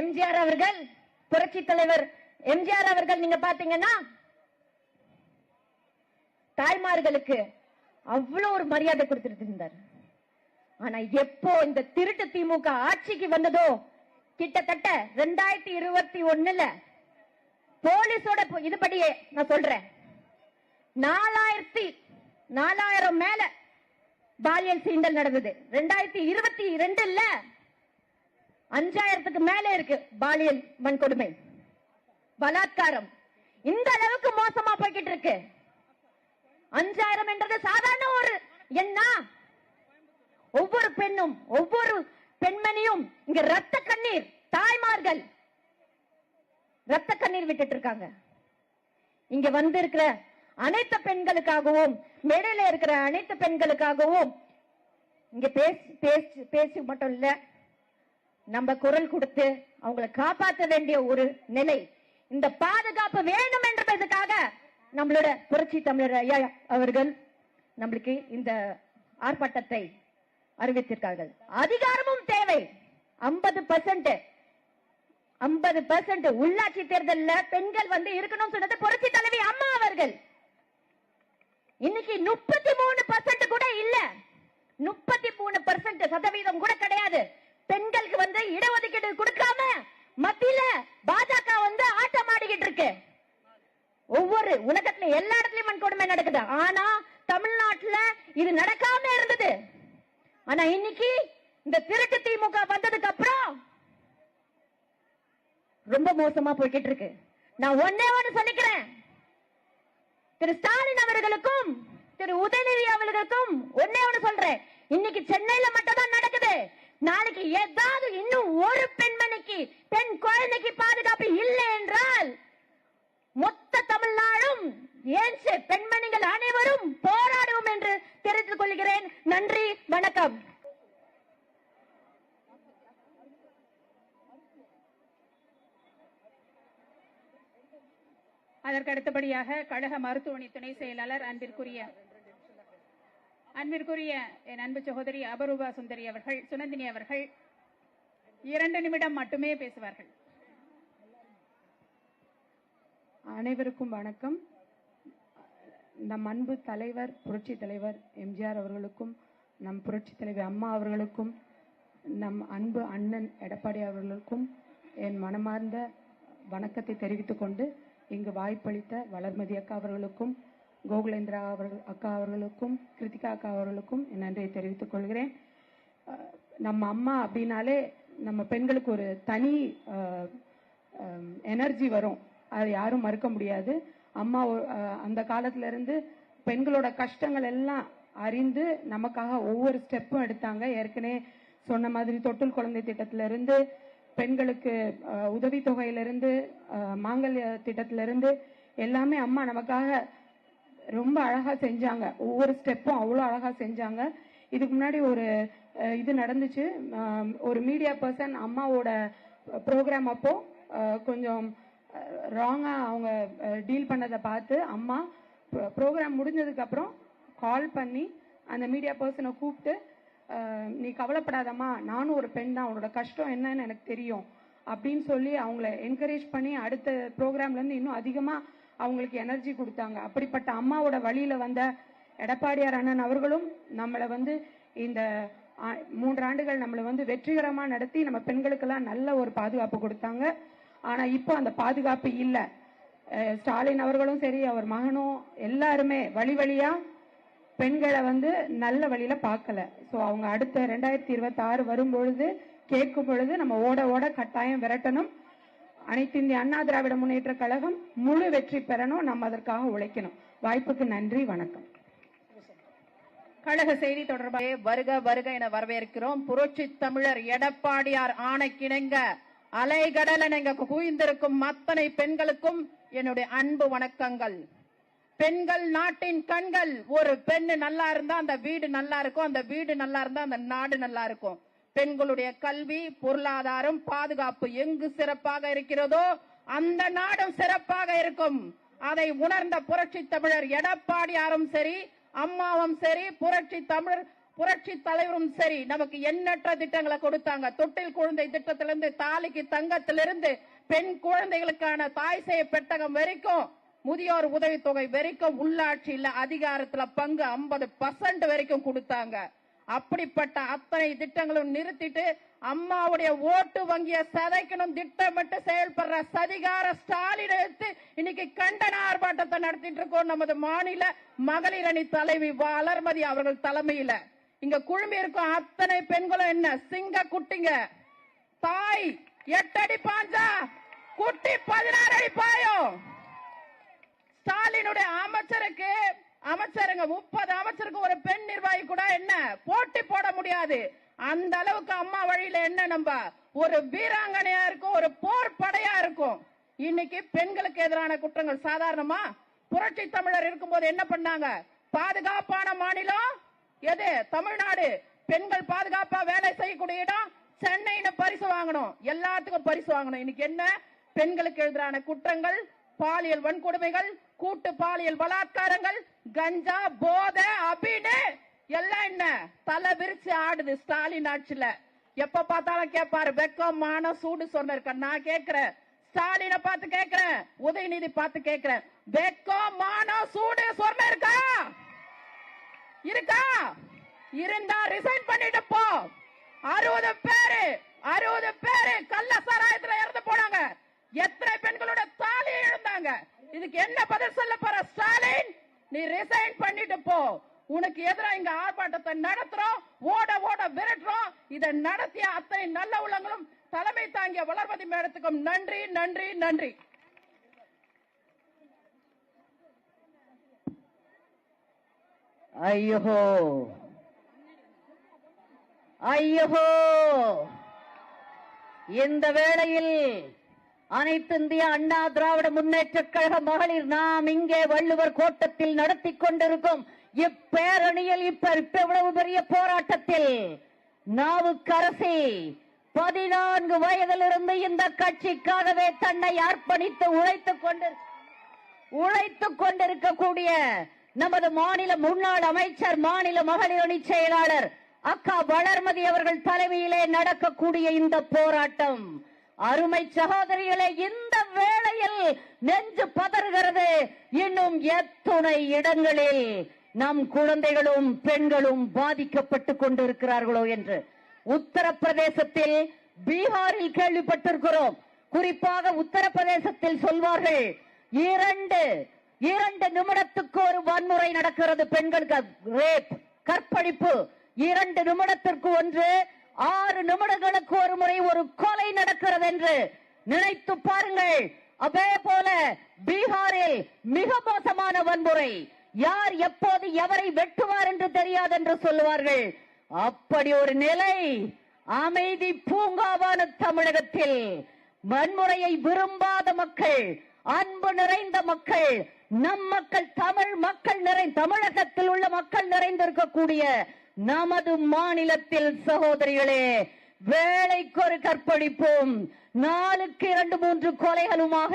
எம்ஜிஆர் அவர்கள் புரட்சி தலைவர் எம்ஜிஆர் அவர்கள் நீங்க பாத்தீங்கன்னா தாய்மார்களுக்கு அவ்வளவு ஒரு மரியாதை கொடுத்துட்டு இருந்தார். ஆனா எப்போ இந்த திருட்டு திமுக ஆட்சிக்கு வந்ததோ கிட்டத்தட்ட ரெண்டாயிரத்தி இருபத்தி ஒண்ணுல போலீஸோட இதுபடியே நான் சொல்றேன். நாலாயிரத்தி நாலாயிரம் மேல பாலியல் சீண்டல் நடந்தது. ரெண்டாயிரத்தி இருபத்தி ரெண்டுல அஞ்சாயிரத்துக்கு மேல இருக்கு பாலியல் வன்கொடுமை. பலாத்காரம். இந்த அளவுக்கு மோசமா போய்கிட்டு இருக்கு. அஞ்சாயிரம் என்றது சாதாரண ஒரு என்ன ஒவ்வொரு பெண்ணும் ஒவ்வொரு பெண்மணியும் இங்க ரத்த கண்ணீர் தாய்மார்கள் ரத்த கண்ணீர் விட்டுட்டு இருக்காங்க. இங்க வந்து இருக்கிற அனைத்து பெண்களுக்காகவும் மேடையில இருக்கிற அனைத்து பெண்களுக்காகவும் இங்க பேசி பேசி பேசி மட்டும் இல்லை நம்ம குரல் கொடுத்து அவங்களை காப்பாற்ற வேண்டிய ஒரு நிலை. இந்த பாதுகாப்பு வேண்டும் என்றதுக்காக நம்மளோட புரட்சி தமிழர் ஐயா அவர்கள் நம்மளுக்கு இந்த ஆர்ப்பாட்டத்தை அறிவித்திருக்கார்கள். அதிகாரமும் தேவை. ஐம்பது பர்சன்ட் ஐம்பது பர்சன்ட் உள்ளாட்சி தேர்தல்ல பெண்கள் வந்து இருக்கணும் சொன்னது புரட்சி தலைவி அம்மா அவர்கள். இன்னைக்கு முப்பத்தி மூணு பர்சன்ட் கூட இல்ல. முப்பத்தி மூணு பர்சன்ட் சதவீதம் கூட கிடையாது. பெண்களுக்கு வந்து இடஒதுக்கீடு கொடுக்காம மத்தியில பாஜக வந்து ஆட்டம் ஆடிக்கிட்டு இருக்கு. ஒவ்வொரு உலகத்துல எல்லா இடத்துலயும் வன்கொடுமை நடக்குது. ஆனா தமிழ்நாட்டுல இது நடக்காம இருந்தது. ஆனா இன்னைக்கு இந்த திருட்டு திமுக வந்ததுக்கு அப்புறம் ரொம்ப மோசமா போய்கிட்டு இருக்கு. நான் ஒன்னே ஒன்னு சொல்லிக்கிறேன். திரு ஸ்டாலின் அவர்களுக்கும் திரு உதயநிதி அவர்களுக்கும் ஒன்னே ஒன்னு சொல்றேன். இன்னைக்கு சென்னையில மட்டும் தான் நடக்குது. நாளைக்கு ஏதாவது இன்னும் ஒரு பெண்மணிக்கு பெண் குழந்தைக்கு பாதுகாப்பு இல்லை என்றால் மொத்த தமிழ்நாடும் ஏன் பெண்மணிகள் அனைவரும் போராடுவோம் என்று தெரிவித்துக் கொள்கிறேன். நன்றி வணக்கம். அதற்கு அடுத்தபடியாக கழக மருத்துவமனை துணை செயலாளர் அன்பிற்குரிய அன்பிற்குரிய என் அன்பு சகோதரி அபரூபா சுந்தரி அவர்கள் சுனந்தினி அவர்கள் இரண்டு நிமிடம் மட்டுமே பேசுவார்கள். அனைவருக்கும் வணக்கம். நம் அன்பு தலைவர் புரட்சி தலைவர் எம்ஜிஆர் அவர்களுக்கும் நம் புரட்சி தலைவர் அம்மா அவர்களுக்கும் நம் அன்பு அண்ணன் எடப்பாடி அவர்களுக்கும் என் மனமார்ந்த வணக்கத்தை தெரிவித்துக் கொண்டு இங்கு வாய்ப்பளித்த வளர்மதி அக்கா அவர்களுக்கும் கோகுலேந்திரா அவர்கள் அக்கா அவர்களுக்கும் கிருத்திகா அக்கா அவர்களுக்கும் என் நன்றியை தெரிவித்துக் கொள்கிறேன். நம்ம அம்மா அப்படின்னாலே நம்ம பெண்களுக்கு ஒரு தனி எனர்ஜி வரும். அது யாரும் மறுக்க முடியாது. அம்மா அந்த காலத்துல இருந்து பெண்களோட கஷ்டங்கள் எல்லாம் அறிந்து நமக்காக ஒவ்வொரு ஸ்டெப்பும் எடுத்தாங்க. ஏற்கனவே சொன்ன மாதிரி தொட்டில் குழந்தை திட்டத்துல இருந்து பெண்களுக்கு அஹ், உதவித்தொகையிலிருந்து மாங்கல்ய திட்டத்திலிருந்து எல்லாமே அம்மா நமக்காக ரொம்ப அழகா செஞ்சாங்க. ஒவ்வொரு ஸ்டெப்பும் அவ்வளோ அழகா செஞ்சாங்க. இதுக்கு முன்னாடி ஒரு இது நடந்துச்சு. ஒரு மீடியா பர்சன் அம்மாவோட ப்ரோக்ராம் அப்போ கொஞ்சம் ராங்கா அவங்க டீல் பண்ணதை பார்த்து அம்மா ப்ரோக்ராம் முடிஞ்சதுக்கு அப்புறம் கால் பண்ணி அந்த மீடியா பர்சனை கூப்பிட்டு நீ கவலைப்படாதம்மா நானும் ஒரு பெண் தான். உன்னோட கஷ்டம் என்னன்னு எனக்கு தெரியும். அப்படின்னு சொல்லி அவங்கள என்கரேஜ் பண்ணி அடுத்த ப்ரோக்ராம்லேருந்து இன்னும் அதிகமாக அவங்களுக்கு எனர்ஜி கொடுத்தாங்க. அப்படிப்பட்ட அம்மாவோட வழியில வந்த எடப்பாடியார் அண்ணன் அவர்களும் நம்மளை வந்து இந்த ஆ, மூன்று ஆண்டுகள் நம்மளை வந்து வெற்றிகரமா நடத்தி நம்ம பெண்களுக்கெல்லாம் நல்ல ஒரு பாதுகாப்பு கொடுத்தாங்க. ஆனா இப்போ அந்த பாதுகாப்பு இல்ல. ஸ்டாலின் அவர்களும் சரி அவர் மகனும் எல்லாருமே வழி வழியா பெண்களை வந்து நல்ல வழியில பார்க்கல. சோ அவங்க அடுத்த ரெண்டாயிரத்தி இருபத்தி ஆறு வரும் பொழுது கேட்கும் பொழுது நம்ம ஓட ஓட கட்டாயம் விரட்டணும். அனைத்து இந்திய அண்ணா திராவிட முன்னேற்ற கழகம் முழு வெற்றி பெறணும் நம்ம அதற்காக உழைக்கணும். வாய்ப்புக்கு நன்றி வணக்கம். கழக செய்தி தொடர்பாக வருக வருக என வரவேற்கிறோம். புரட்சி தமிழர் எடப்பாடியார் ஆணைக்கிணங்க அலைகடலன் எங்க குவிந்திருக்கும் அத்தனை பெண்களுக்கும் என்னுடைய அன்பு வணக்கங்கள். பெண்கள் நாட்டின் கண்கள். ஒரு பெண்ணு நல்லா இருந்தா அந்த வீடு நல்லா இருக்கும். அந்த வீடு நல்லா இருந்தா அந்த நாடு நல்லா இருக்கும். பெண்களுடைய கல்வி பொருளாதாரம் பாதுகாப்பு எங்கு சிறப்பாக இருக்கிறதோ அந்த நாடும் சிறப்பாக இருக்கும். அதை உணர்ந்த புரட்சி தமிழர் எடப்பாடியாரும் சரி அம்மாவும் சரி புரட்சி தமிழர் புரட்சி தலைவரும் சரி நமக்கு எண்ணற்ற திட்டங்களை கொடுத்தாங்க. தொட்டில் குழந்தை திட்டத்திலிருந்து தாலிக்கு தங்கத்திலிருந்து பெண் குழந்தைகளுக்கான தாய் செய்ய பெட்டகம் வரைக்கும் முதியோர் உதவித்தொகை வரைக்கும் உள்ளாட்சியில அதிகாரத்துல பங்கு 50% பர்சன்ட் வரைக்கும் கொடுத்தாங்க. அப்படிப்பட்ட அத்தனை திட்டங்களும் நிறுத்திட்டு அம்மாவுடைய ஓட்டு வங்கிய சதைக்கணும் திட்டமிட்டு செயல்படுற சதிகார ஸ்டாலின் எடுத்து இன்னைக்கு கண்டன ஆர்ப்பாட்டத்தை நடத்திட்டு இருக்கோம். நமது மாநில மகளிர் அணி தலைவி வளர்மதி அவர்கள் தலைமையில. இங்க குழுமி இருக்கும் அத்தனை பெண்களும் என்ன? சிங்க குட்டிங்க. தாய் எட்டடி பாஞ்சா? குட்டி பதினாறு அடி பாயும். ஸ்டாலினுடைய அமைச்சருக்கு அமைச்சருங்க முப்பது அமைச்சருக்கு ஒரு பெண் நிர்வாகி கூட என்ன போட்டி போட முடியாது. அந்த அளவுக்கு அம்மா வழியில என்ன நம்ம ஒரு வீராங்கனையா இருக்கும் ஒரு போர் படையா இருக்கும். இன்னைக்கு பெண்களுக்கு எதிரான குற்றங்கள் சாதாரணமா? புரட்சி தமிழர் இருக்கும்போது என்ன பண்ணாங்க? பாதுகாப்பான மாநிலம்? எது? தமிழ்நாடு. பெண்கள் பாதுகாப்பா வேலை செய்யக்கூடிய இடம்? சென்னைன்னு பரிசு வாங்கணும். எல்லாத்துக்கும் பரிசு வாங்கணும். இன்னைக்கு என்ன? பெண்களுக்கு எதிரான குற்றங்கள் பாலியல் வன்கொடுமைகள் கூட்டு பாலியல் பலாத்காரங்கள் கஞ்சா போதை அபின்னு எல்லாம் என்ன? தலை விரிச்சு ஆடுது ஸ்டாலின் ஆட்சியில. எப்ப பார்த்தாலும் கேட்பாரு வெக்கம் மானம் சூடு சொன்ன நான் கேக்குறேன் ஸ்டாலின பார்த்து கேக்குறேன் உதயநிதி பார்த்து கேக்குறேன் வெக்கம் மானம் சூடு சொன்ன இருக்கா? இருக்கா? இருந்தா ரிசைன் பண்ணிட்டு போ. அறுபது பேரு அறுபது பேரு கள்ள சராயத்துல இறந்து போனாங்க. எத்தனை பெண்களோட தாலி இழந்தாங்க. இதுக்கு என்ன பதில் சொல்ல போற ஸ்டாலின்? நீ ரிசைன் பண்ணிட்டு போ. உனக்கு எதிராக இங்க ஆர்ப்பாட்டத்தை நடத்துறோம் ஓட ஓட விரட்டுறோம். இதை நடத்திய அத்தனை நல்ல உள்ளங்களும் தலைமை தாங்கிய வளர்மதி மேடத்துக்கும் நன்றி நன்றி நன்றி. ஐயோ ஐயோ இந்த வேளையில் அனைத்து இந்திய அண்ணா திராவிட முன்னேற்ற கழக மகளிர் நாம் இங்கே வள்ளுவர் கோட்டத்தில் நடத்தி கொண்டிருக்கும் இப்பேரணியில் இப்ப இப்ப இவ்வளவு பெரிய போராட்டத்தில்? நாவுக்கரசி பதினான்கு வயதிலிருந்து இந்த கட்சிக்காகவே தன்னை அர்ப்பணித்து உழைத்துக் கொண்டு உழைத்துக் கொண்டிருக்கக்கூடிய நமது மாநில முன்னாள் அமைச்சர் மாநில மகளிர் அணி செயலாளர் அக்கா வளர்மதி அவர்கள் தலைமையிலே நடக்கக்கூடிய இந்த போராட்டம். அருமை சகோதரிகளை இந்த வேளையில் நெஞ்சு பதறுகிறது. இன்னும் எத்துணை இடங்களில் நம் குழந்தைகளும் பெண்களும் பாதிக்கப்பட்டுக் கொண்டிருக்கிறார்களோ என்று. உத்தரப்பிரதேசத்தில் பீகாரில் கேள்விப்பட்டிருக்கிறோம். குறிப்பாக உத்தரப்பிரதேசத்தில் சொல்வார்கள் இரண்டு இரண்டு நிமிடத்துக்கு ஒரு வன்முறை நடக்கிறது பெண்களுக்கு. ரேப் கற்பழிப்பு. இரண்டு நிமிடத்திற்கு ஒன்று ஆறு நிமிடங்களுக்கு ஒரு முறை ஒரு கொலை நடக்கிறது என்று நினைத்து பாருங்கள். அதே போல பீகாரில் மிக மோசமான வன்முறை. யார் எப்போது எவரை வெட்டுவார் என்று தெரியாது என்று சொல்லுவார்கள். அப்படி ஒரு நிலை அமைதி பூங்காவான தமிழகத்தில். வன்முறையை விரும்பாத மக்கள் அன்பு நிறைந்த மக்கள் நம் மக்கள் தமிழ் மக்கள் நிறை தமிழகத்தில் உள்ள மக்கள் நிறைந்திருக்கக்கூடிய நமது மாநிலத்தில் சகோதரிகளே வேலைக்கு ஒரு கற்பழிப்பும் நாளுக்கு இரண்டு மூன்று கொலைகளுமாக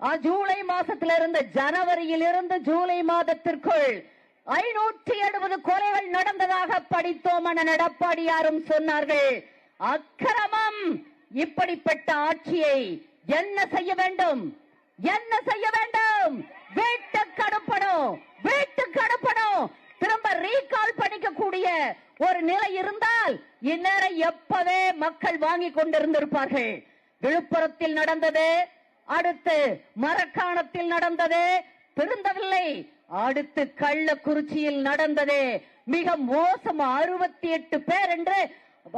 ஜூலை ஜூலை மாசத்திலிருந்து ஜனவரியில் இருந்து ஜூலை மாதத்திற்குள் ஐநூற்றி எழுபது கொலைகள் நடந்ததாக படித்தோம் என எடப்பாடியாரும் சொன்னார்கள். அக்கிரமம்! இப்படிப்பட்ட ஆட்சியை என்ன செய்ய வேண்டும்? என்ன செய்ய வேண்டும்? வீட்டுக்கு அனுப்பணும்! வீட்டுக்கு அனுப்பணும்! திரும்ப ரீகால் பண்ணிக்கக்கூடிய ஒரு நிலை இருந்தால் இந்நேரம் எப்பவே மக்கள் வாங்கி கொண்டிருந்திருப்பார்கள். விழுப்புரத்தில் நடந்தது அடுத்து மரக்காணத்தில் நடந்தது திருந்தவில்லை. அடுத்து கள்ளக்குறிச்சியில் நடந்தது. மிக மோசம் அறுபத்தி எட்டு பேர் என்று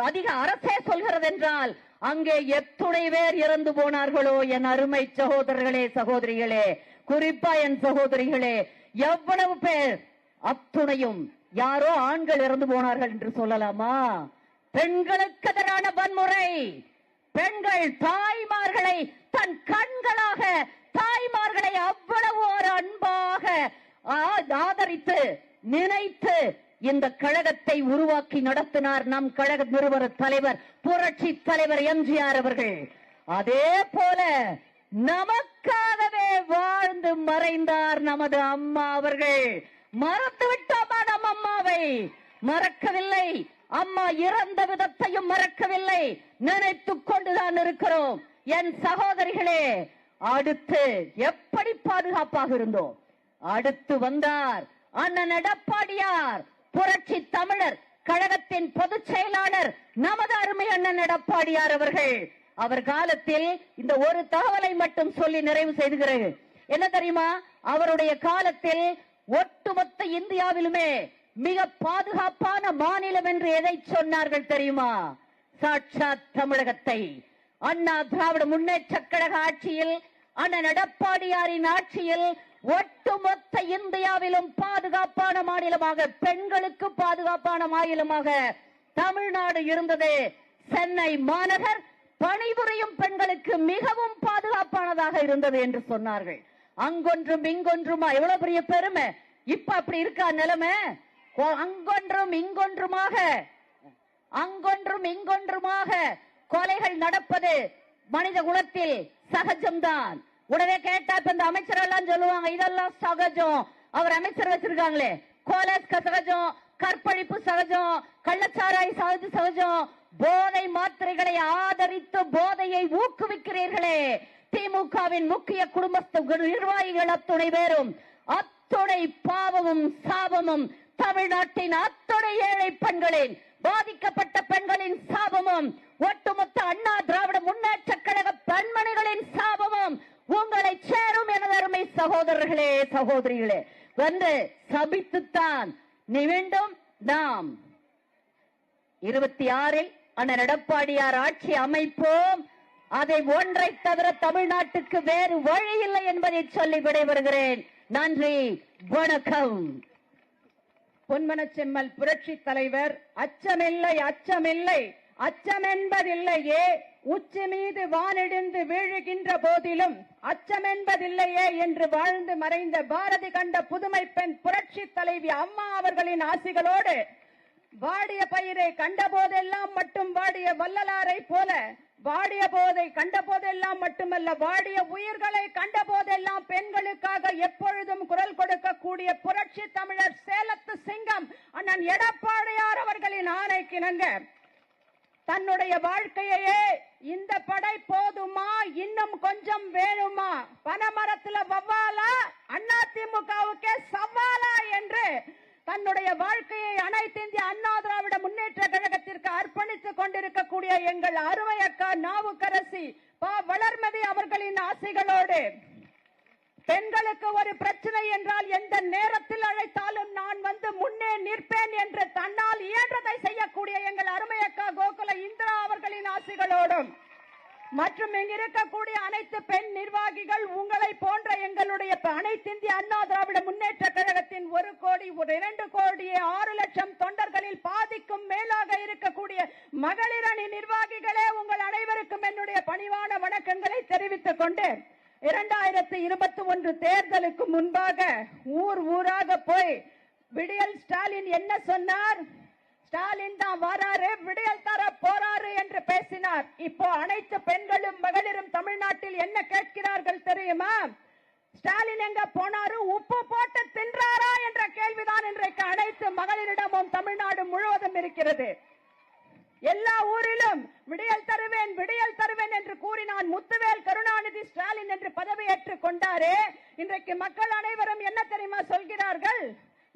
அதிக அரசே சொல்கிறது என்றால் அங்கே எத்துணை பேர் இறந்து போனார்களோ என் அருமை சகோதரர்களே சகோதரிகளே. குறிப்பா என் சகோதரிகளே எவ்வளவு பேர் அத்துணையும் யாரோ ஆண்கள் இறந்து போனார்கள் என்று சொல்லலாமா? பெண்களுக்கு எதிரான வன்முறை. பெண்கள் தாய்மார்களை தன் கண்களாக தாய்மார்களை அவ்வளவு ஒரு அன்பாக ஆதரித்து நினைத்து இந்த கழகத்தை உருவாக்கி நடத்தினார் நம் கழக நிறுவன தலைவர் புரட்சி தலைவர் எம்ஜிஆர் அவர்கள். அதே போல நமக்காகவே வாழ்ந்து மறைந்தார் நமது அம்மா அவர்கள். மறந்து விட்டோமா நம் அம்மாவை. மறக்கவில்லை. அம்மா இறந்த விதத்தையும் மறக்கவில்லை. நினைத்து கொண்டுதான் இருக்கிறோம். என் சகோதரிகளே அடுத்து எப்படி பாதுகாப்பாக இருந்தோம்? அடுத்து வந்தார் அண்ணன் எடப்பாடியார் புரட்சி தமிழர் கழகத்தின் பொதுச் செயலாளர் நமது அருமை அண்ணன் எடப்பாடியார் அவர்கள். அவர் காலத்தில் இந்த ஒரு தகவலை மட்டும் சொல்லி நிறைவு செய்துகிறது என்ன தெரியுமா? அவருடைய காலத்தில் ஒட்டுமொத்த இந்தியாவிலுமே மிக பாதுகாப்பான மாநிலம் என்று எதை சொன்னார்கள் தெரியுமா? சாட்சாத் தமிழகத்தை. அண்ணா திராவிட முன்னேற்ற கழக ஆட்சியில் அண்ணன் எடப்பாடியாரின் ஆட்சியில் ஒட்டுமொத்த இந்தியாவிலும் பாதுகாப்பான மாநிலமாக பெண்களுக்கு பாதுகாப்பான மாநிலமாக தமிழ்நாடு இருந்தது. சென்னை மாநகர் பணிபுரியும் பெண்களுக்கு மிகவும் பாதுகாப்பானதாக இருந்தது என்று சொன்னார்கள். அங்கொன்றும் இங்கொன்றுமா? எவ்வளவு பெரிய பெருமை? இப்ப அப்படி இருக்கா நிலைமை? அங்கொன்றும் இங்கொன்றுமாக. அங்கொன்றும் இங்கொன்றுமாக கொலைகள் நடப்பது மனித குலத்தில் சகஜம்தான். உடனே கேட்டா இப்ப இந்த அமைச்சர் எல்லாம் சொல்லுவாங்க இதெல்லாம் சகஜம். அவர் அமைச்சர் வச்சிருக்காங்களே. கொலை சகஜம். கற்பழிப்பு சகஜம். கள்ளச்சாராய் சகஜ சகஜம். போதை மாத்திரைகளை ஆதரித்து போதையை ஊக்குவிக்கிறீர்களே. அதிமுகவின் முக்கிய குடும்பஸ்த நிர்வாகிகள் அத்துணை பேரும் அத்துணை பாவமும் சாபமும் தமிழ்நாட்டின் அத்துணை ஏழை பெண்களின் பாதிக்கப்பட்ட பெண்களின் சாபமும் ஒட்டுமொத்த அண்ணா திராவிட முன்னேற்ற கழக பெண்மணிகளின் சாபமும் உங்களை சேரும் எனது அருமை சகோதரர்களே சகோதரிகளே. வந்து சபித்துத்தான் நீ நாம். இருபத்தி ஆறில் அண்ணன் எடப்பாடியார் ஆட்சி அமைப்போம். அதை ஒன்றை தவிர தமிழ்நாட்டுக்கு வேறு வழி இல்லை என்பதை சொல்லி விடைபெறுகிறேன் நன்றி வணக்கம். பொன்மன செம்மல் புரட்சி தலைவர் அச்சமில்லை அச்சமில்லை. அச்சமென்பதில்லையே. உச்சி மீது வானிடிந்து வீழுகின்ற போதிலும் அச்சமென்பதில்லையே என்று வாழ்ந்து மறைந்த பாரதி கண்ட புதுமை பெண் புரட்சி தலைவி அம்மா அவர்களின் ஆசிகளோடு வாடிய பயிரை கண்ட போதெல்லாம் மட்டும் வாடிய வள்ளலாரை போல வாடிய போதை கண்ட போதெல்லாம் மட்டுமல்ல வாடிய உயிர்களை கண்ட போதெல்லாம் பெண்களுக்காக எப்பொழுதும் குரல் கொடுக்கக்கூடிய புரட்சி தமிழர் சேலத்து சிங்கம் அண்ணன் எடப்பாடியார் அவர்களின் ஆணைக்கிணங்க தன்னுடைய வாழ்க்கையே இந்த படை போதுமா இன்னும் கொஞ்சம் வேணுமா? பனமரத்துல வவ்வாலா அதிமுகவுக்கே சவாலா என்று தன்னுடைய வாழ்க்கையை அனைத்து இந்திய அண்ணா திராவிட முன்னேற்ற கழகத்திற்கு அர்ப்பணித்துக் எங்கள் அருமை அக்கா நாவுக்கரசி பா வளர்மதி அவர்களின் ஆசைகளோடு. பெண்களுக்கு ஒரு பிரச்சனை என்றால் எந்த நேரத்தில் அழைத்தாலும் நான் வந்து முன்னே நிற்பேன் என்று தன்னால் இயன்றதை செய்யக்கூடிய எங்கள் அருமையக்கா கோகுல இந்திரா அவர்களின் ஆசைகளோடும். மற்றும் இங்கு இருக்கக்கூடிய அனைத்து பெண் நிர்வாகிகள் உங்களை போன்ற எங்களுடைய அனைத்து இந்திய அண்ணா திராவிட முன்னேற்ற கழகத்தின் ஒரு கோடி ஒரு இரண்டு கோடி ஆறு லட்சம் தொண்டர்களில் பாதிக்கும் மேலாக இருக்கக்கூடிய மகளிர் அணி நிர்வாகிகளே உங்கள் அனைவருக்கும் என்னுடைய பணிவான வணக்கங்களை தெரிவித்துக் கொண்டு இரண்டாயிரத்தி இருபத்தி ஒன்று தேர்தலுக்கு முன்பாக ஊர் ஊராக போய் விடியல் ஸ்டாலின் என்ன சொன்னார்? ஸ்டாலின் தான் வராரு விடியல் தர போறாரு என்று பேசினார். இப்போ அனைத்து பெண்களும் மகளிரும் தமிழ்நாட்டில் என்ன கேட்கிறார்கள் தெரியுமா? ஸ்டாலின் எங்க போனாரு? உப்பு போட்டு தின்றாரா என்ற கேள்விதான் இன்றைக்கு அனைத்து மகளிரிடமும் தமிழ்நாடு முழுவதும் இருக்கிறது. எல்லா ஊரிலும் விடியல் தருவேன் விடியல் தருவேன் என்று கூறினான் முத்துவேல் கருணாநிதி ஸ்டாலின் என்று பதவியேற்றுக் கொண்டாரே. இன்றைக்கு மக்கள் அனைவரும் என்ன தெரியுமா சொல்கிறார்கள்?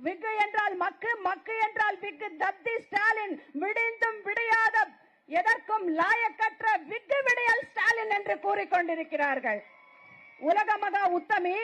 விக்கு என்றால் மக்கு மக்கு என்றால் விக்கு. தப்தி ஸ்டாலின் விடிந்தும் விடியாத எதற்கும் லாயக்கற்ற விக்கு விடியல் ஸ்டாலின் என்று கூறிக்கொண்டிருக்கிறார்கள். உலக மகா உத்தமி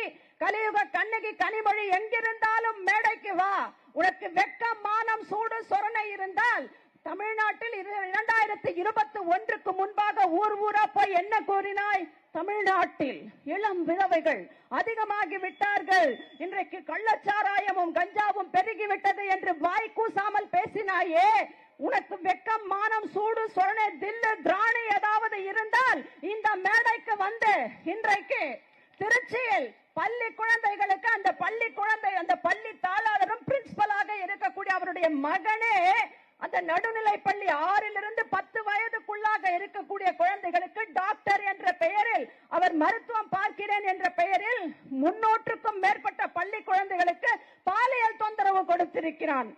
கலியுக கண்ணகி கனிமொழி எங்கிருந்தாலும் மேடைக்கு வா. உனக்கு வெக்க மானம் சூடு சொரணை இருந்தால் தமிழ்நாட்டில் இரு- இரண்டாயிரத்தி இருபத்தி ஒன்றுக்கு முன்பாக ஊர் ஊரா போய் என்ன கூறினாய்? தமிழ்நாட்டில் இளம் விதவைகள் அதிகமாகி விட்டார்கள் இன்றைக்கு கள்ளச்சாராயமும் கஞ்சாவும் பெருகிவிட்டது என்று வாய் கூசாமல் பேசினாயே. உனக்கு வெக்கம் மானம் சூடு சொரணை தில்லு திராணி ஏதாவது இருந்தால் இந்த மேடைக்கு வந்து இன்றைக்கு திருச்சியில் பள்ளி குழந்தைகளுக்கு அந்த பள்ளி குழந்தை அந்த பள்ளி தாளாளரும் பிரின்சிபலாக இருக்கக்கூடிய அவருடைய மகனே அந்த நடுநிலை பள்ளி ஆறிலிருந்து பத்து வயதுக்குள்ளாக இருக்கக்கூடிய குழந்தைகளுக்கு டாக்டர் என்ற பெயரில் அவர் மருத்துவம் பார்க்கிறேன் என்ற பெயரில் முன்னூற்றுக்கும் மேற்பட்ட பள்ளி குழந்தைகளுக்கு பாலியல் தொந்தரவு கொடுத்திருக்கிறான்.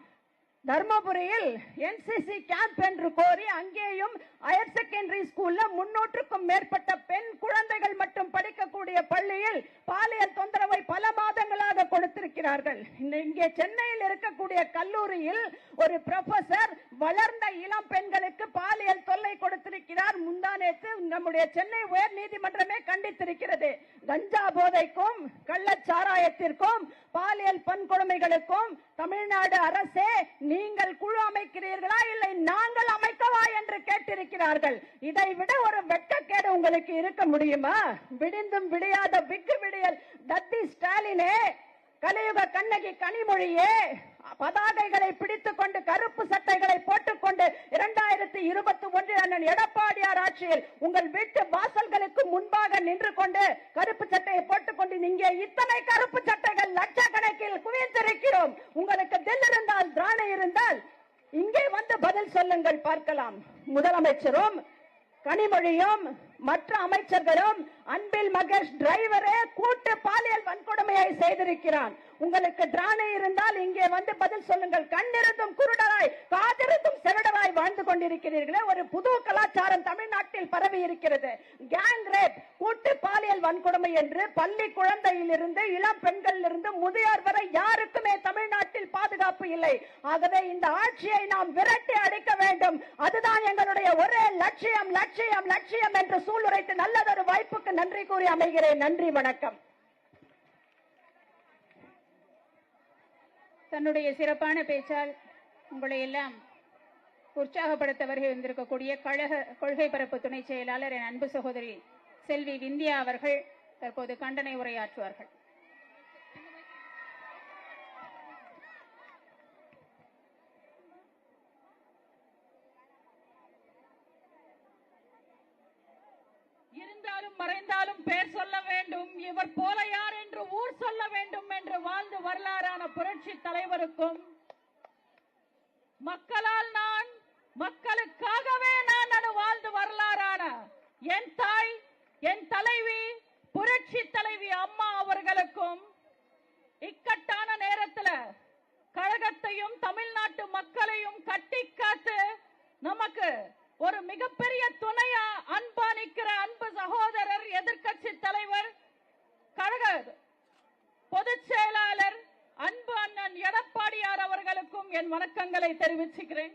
தர்மபுரியில் என்சிசி கேம்ப் என்று கோரி அங்கேயும் ஹையர் செகண்டரி ஸ்கூல்ல முன்னூற்றுக்கும் மேற்பட்ட பெண் குழந்தைகள் மட்டும் படிக்கக்கூடிய பள்ளியில் பாலியல் தொந்தரவை பல மாதங்களாக கொடுத்திருக்கிறார்கள். இங்கே சென்னையில் இருக்கக்கூடிய கல்லூரியில் ஒரு ப்ரொஃபசர் வளர்ந்த இளம் பெண்களுக்கு பாலியல் தொல்லை கொடுத்திருக்கிறார். முந்தானேத்து நம்முடைய சென்னை உயர் நீதிமன்றமே கண்டித்திருக்கிறது. கஞ்சா போதைக்கும் கள்ளச்சாராயத்திற்கும் பாலியல் வன்கொடுமைகளுக்கும் தமிழ்நாடு அரசே நீங்கள் குழு அமைக்கிறீர்களா இல்லை நாங்கள் அமைக்கவா என்று கேட்டிருக்கிறார்கள்? இதை விட ஒரு வெட்டக்கேடு உங்களுக்கு இருக்க முடியுமா? விடிந்தும் விடியாத பிக்கு விடியல். தத்தி ஸ்டாலினே கலியுக கண்ணகி கனிமொழியே. பதாகைகளை பிடித்துக் கொண்டு கருப்பு சட்டைகளை போட்டுக்கொண்டு இரண்டாயிரத்தி இருபத்தி ஒன்றில் அண்ணன் எடப்பாடியார் ஆட்சியில் உங்கள் வீட்டு வாசல்களுக்கு முன்பாக நின்று கொண்டு கருப்பு சட்டையை போட்டுக்கொண்டு இங்கே இத்தனை கருப்பு சட்டைகள் லட்சக்கணக்கில் குவிந்திருக்கிறோம். உங்களுக்கு தில் இருந்தால் திராணை இருந்தால் இங்கே வந்து பதில் சொல்லுங்கள் பார்க்கலாம். முதலமைச்சரும் கனிமொழியும் மற்ற அமைச்சர்களும் அன்பில் மகேஷ் டிரைவரே கூட்டு பாலியல் வன்கொடுமையை செய்திருக்கிறான். உங்களுக்கு திராணை இருந்தால் இங்கே வந்து பதில் சொல்லுங்கள். கண்ணிருந்தும் குருடராய் காதிருந்தும் செவிடராய் வாழ்ந்து கொண்டிருக்கிறீர்களே. ஒரு புது கலாச்சாரம் தமிழ்நாட்டில் பரவி இருக்கிறது. கேங் ரேப் கூட்டு பாலியல் வன்கொடுமை என்று பள்ளி குழந்தையிலிருந்து இளம் பெண்களிலிருந்து முதியோர் வரை யாருக்குமே தமிழ்நாட்டில் பாதுகாப்பு இல்லை. ஆகவே இந்த ஆட்சியை நாம் விரட்டி அடிக்க வேண்டும். அதுதான் எங்களுடைய ஒரே லட்சியம் லட்சியம் லட்சியம் என்று சூளுரைத்து நல்லதொரு வாய்ப்புக்கு நன்றி கூறி அமைகிறேன். நன்றி வணக்கம். தன்னுடைய சிறப்பான பேச்சால் உங்களை எல்லாம் உற்சாகப்படுத்த வருகை வந்திருக்கக்கூடிய கழக கொள்கை பரப்பு துணை செயலாளர் என் அன்பு சகோதரி செல்வி விந்தியா அவர்கள் தற்போது கண்டனை உரையாற்றுவார்கள். இருந்தாலும் மறைந்தாலும் பேர் சொல்ல வேண்டும். இவர் போல யார் என்று ஊர் சொல்ல வேண்டும் வரலாறான புரட்சி தலைவருக்கும் மக்களால் நான் மக்களுக்காகவே நான் அது வாழ்ந்து வரலாறான என் தாய் என் தலைவி புரட்சி தலைவி அம்மா அவர்களுக்கும் இக்கட்டான நேரத்தில் கழகத்தையும் தமிழ்நாட்டு மக்களையும் கட்டி காத்து நமக்கு ஒரு மிகப்பெரிய துணையா அன்பா நிற்கிற அன்பு சகோதரர் எதிர்கட்சி தலைவர் கழக பொதுச் செயலாளர் அன்பு அண்ணன் எடப்பாடியார் அவர்களுக்கும் என் வணக்கங்களை தெரிவிச்சுக்கிறேன்.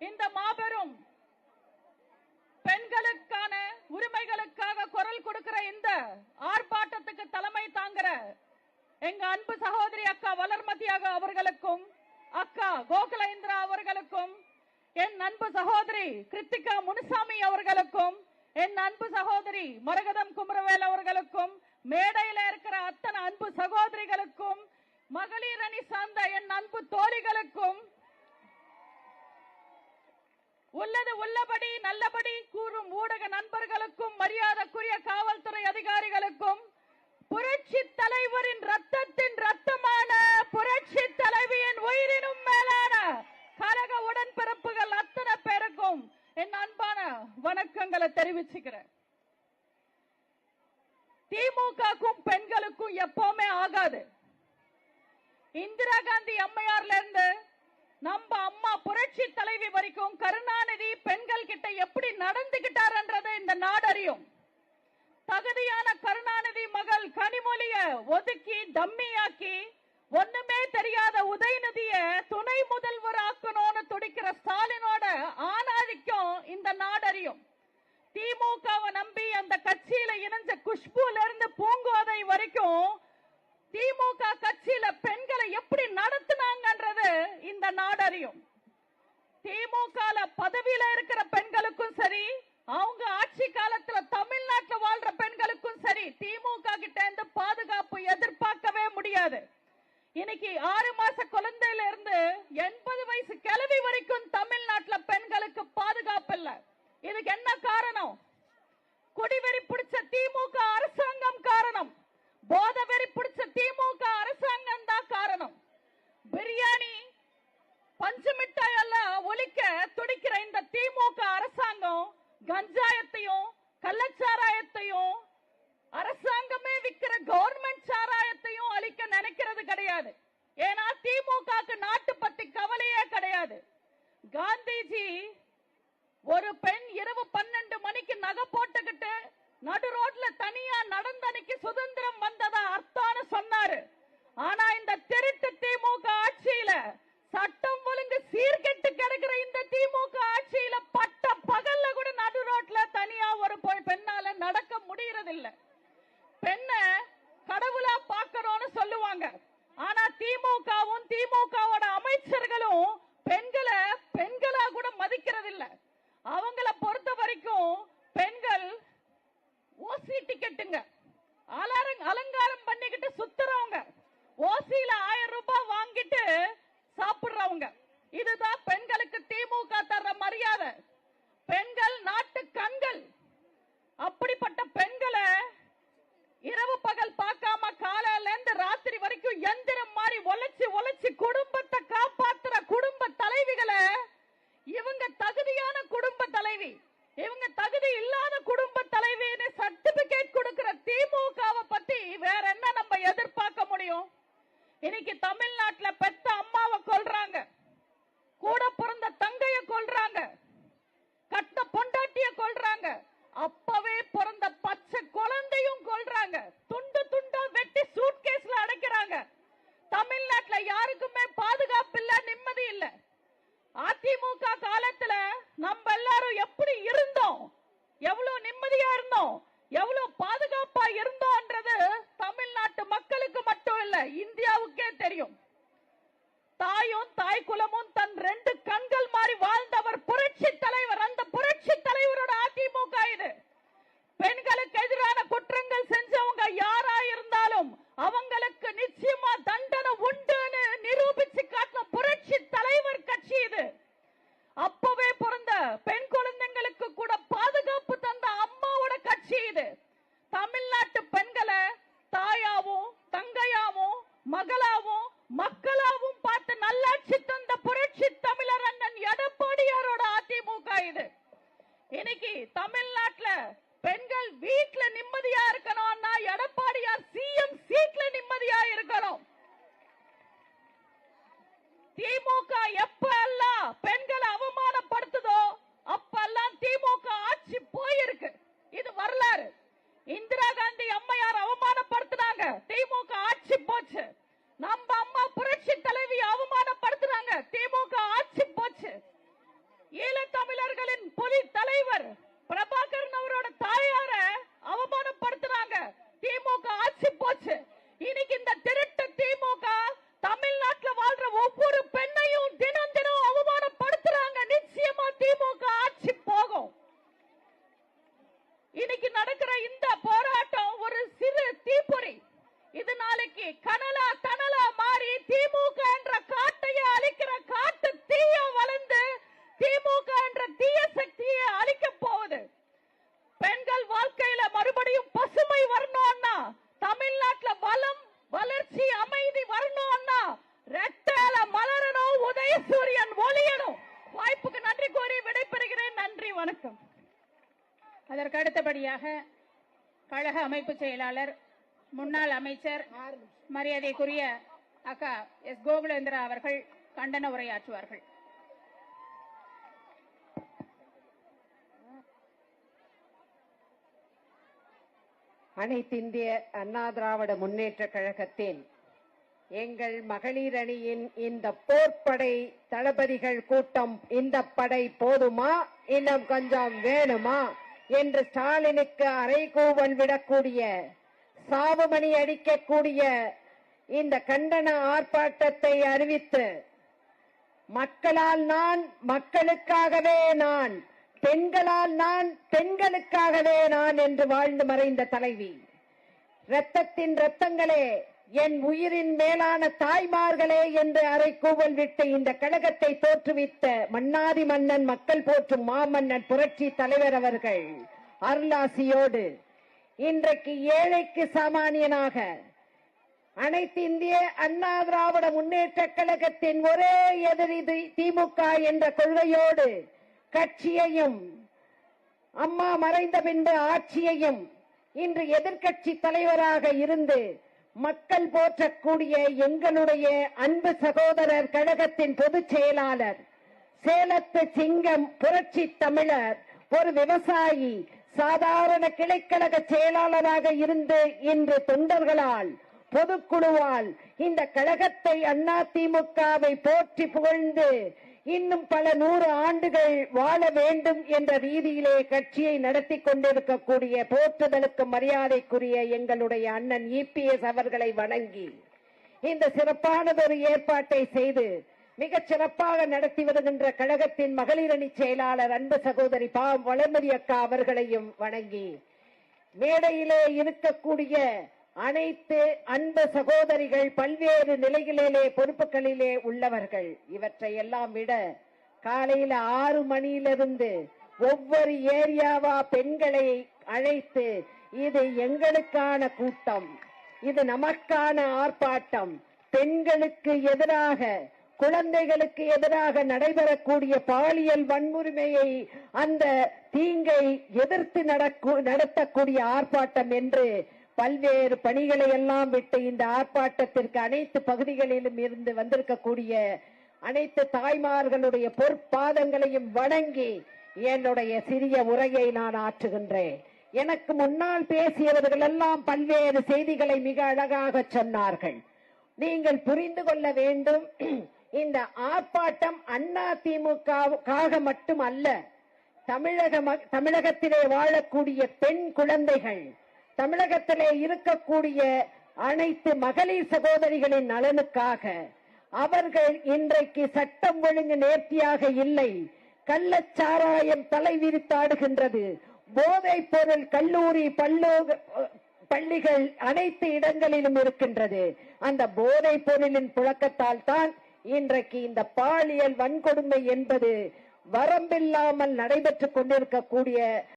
இந்த மாபெரும் பெண்களுக்கான உரிமைகளுக்காக குரல் கொடுக்கிற இந்த ஆர்ப்பாட்டத்துக்கு தலைமை தாங்குற எங்க அன்பு சகோதரி அக்கா வளர்மதியாக அவர்களுக்கும் அக்கா கோகுலேந்திரா அவர்களுக்கும் என் அன்பு சகோதரி கிருத்திகா முனுசாமி அவர்களுக்கும் என் அன்பு சகோதரி மரகதம் குமரவேல் அவர்களுக்கும் மேடையில இருக்கிற அத்தனை அன்பு சகோதரிகளுக்கும் மகளிர் அணி சார்ந்த என் அன்பு தோழிகளுக்கும் உள்ளது உள்ளபடி நல்லபடி கூறும் ஊடக நண்பர்களுக்கும் மரியாதைக்குரிய காவல்துறை அதிகாரிகளுக்கும் புரட்சி தலைவரின் ரத்தத்தின் ரத்தமான புரட்சி தலைவியின் உயிரினும் மேலான கழக உடன்பிறப்புகள் அத்தனை பேருக்கும் என் அன்பான வணக்கங்களை தெரிவிச்சுக்கிறேன். திமுகக்கும் பெண்களுக்கும் எப்பவுமே ஆகாது. இந்திரா காந்தி அம்மையார்ல இருந்து நம்ம அம்மா புரட்சி தலைவி வரைக்கும் கருணாநிதி பெண்கள் கிட்ட எப்படி நடந்துகிட்டார்ன்றதை இந்த நாடு அறியும். தகுதியான கருணாநிதி மகள் கனிமொழிய ஒதுக்கி டம்மியாக்கி ஒண்ணுமே தெரியாத உதயநிதிய துணை முதல்வர் ஆக்கணும்னு துடிக்கிற ஸ்டாலினோட ஆணாதிக்கம் இந்த நாடறியும் திமுகவை நம்பி அந்த கட்சியில இணைஞ்ச குஷ்புல இருந்து பூங்கோதை வரைக்கும் திமுக கட்சியில பெண்களை எப்படி நடத்தினாங்கன்றது இந்த நாடறியும். திமுக பதவியில இருக்கிற பெண்களுக்கும் சரி அவங்க ஆட்சி காலத்துல தமிழ்நாட்டுல வாழ்ற பெண்களுக்கும் சரி திமுக கிட்ட இருந்து பாதுகாப்பு எதிர்பார்க்கவே முடியாது. இன்னைக்கு ஆறு மாச குழந்தையில இருந்து எண்பது வயசு கிளவி முடியறதில்ல பெண்ணை கடவுளா பார்க்கணும்னு சொல்லுவாங்க. ஆனா திமுகவும் திமுகவோட அமைச்சர்களும் பெண்களை பெண்களா கூட மதிக்கிறது இல்ல அவங்கள பொறுத்த வரைக்கும் பெண்கள் ஓசி டிக்கெட்டுங்க. அலரங் அலங்காரம் பண்ணிக்கிட்டு சுத்துறவங்க. ஓசியில ஆயிரம் ரூபாய் வாங்கிட்டு சாப்பிடுறவங்க. இதுதான் பெண்களுக்கு திமுக தர்ற மரியாதை. பெண்கள் நாட்டு கண்கள். அப்படிப்பட்ட பெண்களை இரவு பகல் பார்க்காம காலையில இருந்து ராத்திரி வரைக்கும் எந்திரம் மாதிரி உழைச்சு உழைச்சு குடும்பத்தை காப்பாத்துற குடும்ப தலைவிகளை இவங்க தகுதியான குடும்ப தலைவி இவங்க தகுதி இல்லாத குடும்ப தலைவின்னு சர்டிபிகேட் கொடுக்கிற திமுகவை பத்தி வேற என்ன நம்ம எதிர்பார்க்க முடியும்? இன்னைக்கு தமிழ்நாட்டுல பெத்த அம்மாவை கொல்றாங்க. கூட பிறந்த அமைப்பு செயலாளர் முன்னாள் அமைச்சர் மரியாதைக்குரிய அக்கா எஸ் கோகுலேந்திரா அவர்கள் கண்டன உரையாற்றுவார்கள். அனைத்திந்திய அண்ணா திராவிட முன்னேற்ற கழகத்தின் எங்கள் மகளிர் அணியின் இந்த போர்ப்படை தளபதிகள் கூட்டம் இந்த படை போதுமா? இன்னும் கொஞ்சம் வேணுமா? என்று ஸ்டாலினுக்கு அரைகூவல் விடக்கூடிய சாவுமணி அடிக்கக்கூடிய இந்த கண்டன ஆர்ப்பாட்டத்தை அறிவித்து மக்களால் நான் மக்களுக்காகவே நான் பெண்களால் நான் பெண்களுக்காகவே நான் என்று வாழ்ந்து மறைந்த தலைவி. ரத்தத்தின் ரத்தங்களே என் உயிரின் மேலான தாய்மார்களே என்று அறைகூவல் விட்டு இந்த கழகத்தை தோற்றுவித்த மன்னாதி மன்னன் மக்கள் போற்றும் மாமன்னன் புரட்சி தலைவர் அவர்கள் அருளாசியோடு இன்றைக்கு ஏழைக்கு சாமானியனாக அனைத்து இந்திய அண்ணா திராவிட முன்னேற்ற கழகத்தின் ஒரே எதிரி திமுக என்ற கொள்கையோடு கட்சியையும் அம்மா மறைந்த பின்பு ஆட்சியையும் இன்று எதிர்கட்சி தலைவராக இருந்து மக்கள் போற்றக்கூடிய எங்களுடைய அன்பு சகோதரர் கழகத்தின் பொதுச் செயலாளர் சேலத்து சிங்கம் புரட்சி தமிழர் ஒரு விவசாயி சாதாரண கிளைக்கழக செயலாளராக இருந்து இன்று தொண்டர்களால் பொதுக்குழுவால் இந்த கழகத்தை அண்ணா திமுகவை போற்றி புகழ்ந்து இன்னும் பல நூறு ஆண்டுகள் வாழ வேண்டும் என்ற ரீதியிலே கட்சியை நடத்தி கொண்டிருக்கக்கூடிய போற்றுதலுக்கு மரியாதைக்குரிய எங்களுடைய அண்ணன் இபிஎஸ் அவர்களை வணங்கி இந்த சிறப்பானதொரு ஏற்பாட்டை செய்து மிகச் சிறப்பாக நடத்தி வருகின்ற கழகத்தின் மகளிரணி செயலாளர் அன்பு சகோதரி பா. வளர்மதி அக்கா அவர்களையும் வணங்கி மேடையிலே இருக்கக்கூடிய அனைத்து அன்பு சகோதரிகள் பல்வேறு நிலைகளிலே பொறுப்புகளிலே உள்ளவர்கள். இவற்றை எல்லாம் விட காலையில ஆறு மணியிலிருந்து ஒவ்வொரு ஏரியாவா பெண்களை அழைத்து இது எங்களுக்கான கூட்டம். இது நமக்கான ஆர்ப்பாட்டம். பெண்களுக்கு எதிராக குழந்தைகளுக்கு எதிராக நடைபெறக்கூடிய பாலியல் வன்முரிமையை அந்த தீங்கை எதிர்த்து நடக்கு- நடத்தக்கூடிய ஆர்ப்பாட்டம் என்று பல்வேறு பணிகளை எல்லாம் விட்டு இந்த ஆர்ப்பாட்டத்திற்கு அனைத்து பகுதிகளிலும் இருந்து வந்திருக்கக்கூடிய அனைத்து தாய்மார்களுடைய பொற்பாதங்களையும் வணங்கி என்னுடைய சிறிய உரையை நான் ஆற்றுகின்றேன். எனக்கு முன்னால் பேசியவர்கள் எல்லாம் பல்வேறு செய்திகளை மிக அழகாக சொன்னார்கள். நீங்கள் புரிந்து கொள்ள வேண்டும் இந்த ஆர்ப்பாட்டம் அண்ணா திமுகவுக்காக மட்டும் அல்ல தமிழக ம- தமிழகத்திலே வாழக்கூடிய பெண் குழந்தைகள் தமிழகத்திலே இருக்கக்கூடிய அனைத்து மகளிர் சகோதரிகளின் நலனுக்காக அவர்கள் இன்றைக்கு சட்டம் ஒழுங்கு நேர்த்தியாக இல்லை. கள்ளச்சாராயம் தலை விரித்தாடுகின்றது போதைப் பொருள் கல்லூரி பல்லோ பள்ளிகள் அனைத்து இடங்களிலும் இருக்கின்றது. அந்த போதைப் பொருளின் புழக்கத்தால் தான் இன்றைக்கு இந்த பாலியல் வன்கொடுமை என்பது வரம்பில்லாமல் நடைபெற்றுக் கொண்டிருக்கக்கூடிய